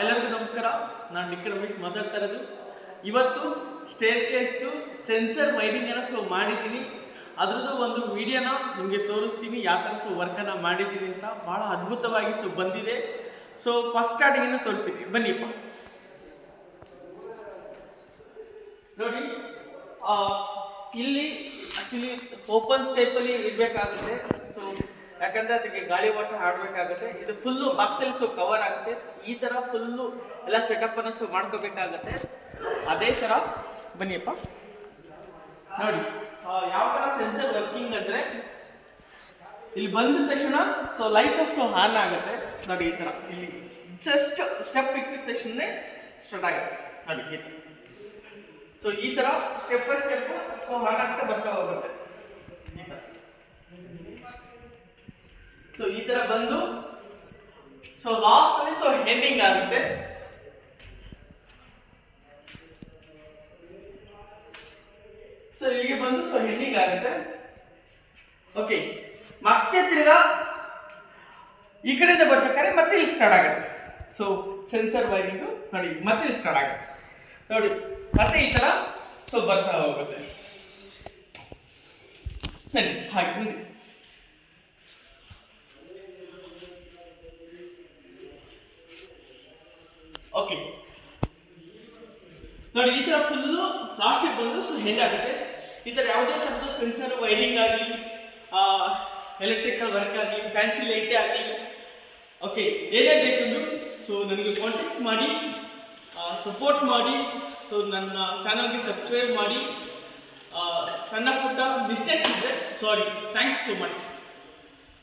ಎಲ್ಲರಿಗೂ ನಮಸ್ಕಾರ. ನಾನು ನಿಖಿಲ್ ರಮೇಶ್ ಮಾತಾಡ್ತಾ ಇರೋದು. ಇವತ್ತು ಸ್ಟೇರ್ ಕೇಸ್ದು ಸೆನ್ಸರ್ ವೈರಿಂಗನ್ನು ಸೊ ಮಾಡಿದ್ದೀನಿ. ಅದ್ರದ್ದು ಒಂದು ವಿಡಿಯೋನ ನಿಮಗೆ ತೋರಿಸ್ತೀನಿ, ಯಾವ ಥರ ಸೊ ವರ್ಕನ್ನು ಮಾಡಿದ್ದೀನಿ ಅಂತ. ಭಾಳ ಅದ್ಭುತವಾಗಿ ಸೊ ಬಂದಿದೆ. ಸೊ ಫಸ್ಟ್ ಸ್ಟಾರ್ಟಿಂಗನ್ನು ತೋರಿಸ್ತೀನಿ. ಬನ್ನಿಪ್ಪ ನೋಡಿ ಇಲ್ಲಿ ಆಕ್ಚುಲಿ ಓಪನ್ ಸ್ಟೇಪಲ್ಲಿ ಇರಬೇಕಾಗುತ್ತೆ. ಸೊ ಯಾಕಂದ್ರೆ ಅದಕ್ಕೆ ಗಾಳಿ ಓಟ ಆಡ್ಬೇಕಾಗುತ್ತೆ ಇದು ಫುಲ್ಲು ಬಾಕ್ಸಲ್ಲಿ ಸೊ ಕವರ್ ಆಗುತ್ತೆ. ಈ ತರ ಫುಲ್ಲು ಎಲ್ಲ ಸೆಟಪ್ ಅನ್ನ ಸೊ ಮಾಡ್ಕೋಬೇಕಾಗತ್ತೆ. ಅದೇ ತರ, ಬನ್ನಿಯಪ್ಪ. ನೋಡಿ ಯಾವ ತರ ಸೆನ್ಸರ್ ವರ್ಕಿಂಗ್ ಅಂದ್ರೆ ಇಲ್ಲಿ ಬಂದ ತಕ್ಷಣ ಸೊ ಲೈಟ್ ಶೋ ಆನ್ ಆಗುತ್ತೆ. ನೋಡಿ, ಈ ತರ. ಇಲ್ಲಿ ಜಸ್ಟ್ ಸ್ಟೆಪ್ ಇಕ್ಕಿದ ತಕ್ಷಣ ಸ್ಟಾರ್ಟ್ ಆಗುತ್ತೆ. ನೋಡಿ, ಈ ಥರ ಸೊ ಈ ತರ ಸ್ಟೆಪ್ ಬೈ ಸ್ಟೆಪ್ ಸೊ ಹಾಗಾಗ್ತಾ ಬರ್ತಾ ಹೋಗುತ್ತೆ. ತರ. ಸೊ ಈ ತರ ಬಂದು ಸೊ ಲಾಸ್ಟ್ ಅಲ್ಲಿ ಸೊ ಹೆಂಡಿಂಗ್ ಆಗುತ್ತೆ. ಸೊ ಇಲ್ಲಿಗೆ ಬಂದು ಸೊ ಹೆಂಡಿಂಗ್ ಆಗುತ್ತೆ. ಓಕೆ ಮತ್ತೆ ತಿರ್ಗಾ, ಈ ಕಡೆಯಿಂದ ಬರ್ಬೇಕಾದ್ರೆ ಮತ್ತೆ ಇಲ್ಲಿ ಸ್ಟಾರ್ಟ್ ಆಗುತ್ತೆ. ಸೊ ಸೆನ್ಸರ್ ವೈರಿಂಗು ನೋಡಿ, ಮತ್ತೆ ಇಲ್ಲಿ ಸ್ಟಾರ್ಟ್ ಆಗುತ್ತೆ. ನೋಡಿ, ಮತ್ತೆ ಈ ತರ ಸೊ ಬರ್ತಾ ಹೋಗುತ್ತೆ. ಸರಿ, ಹಾಗೆ ಓಕೆ. ನೋಡಿ, ಈ ಥರ ಫುಲ್ಲು ಲಾಸ್ಟಿಗೆ ಬಂದು ಸೊ ಹೆಂಗಾಗುತ್ತೆ ಈ ಥರ ಯಾವುದೇ ಥರದ ಸೆನ್ಸರ್ ವೈರಿಂಗ್ ಆಗಲಿ ಎಲೆಕ್ಟ್ರಿಕಲ್ ವರ್ಕ್ ಆಗಲಿ ಫ್ಯಾನ್ಸಿ ಲೈಟೇ ಆಗಲಿ ಓಕೆ ಏನೇ ಬೇಕಂದ್ರು ಸೊ ನನಗೆ ಕಾಂಟ್ಯಾಕ್ಟ್ ಮಾಡಿ ಸಪೋರ್ಟ್ ಮಾಡಿ ಸೊ ನನ್ನ ಚಾನಲ್ಗೆ ಸಬ್ಸ್ಕ್ರೈಬ್ ಮಾಡಿ ಸಣ್ಣ ಪುಟ್ಟ ಮಿಸ್ಟೇಕ್ ಇದ್ದರೆ ಸಾರಿ ಥ್ಯಾಂಕ್ಸ್ ಸೋ ಮಚ್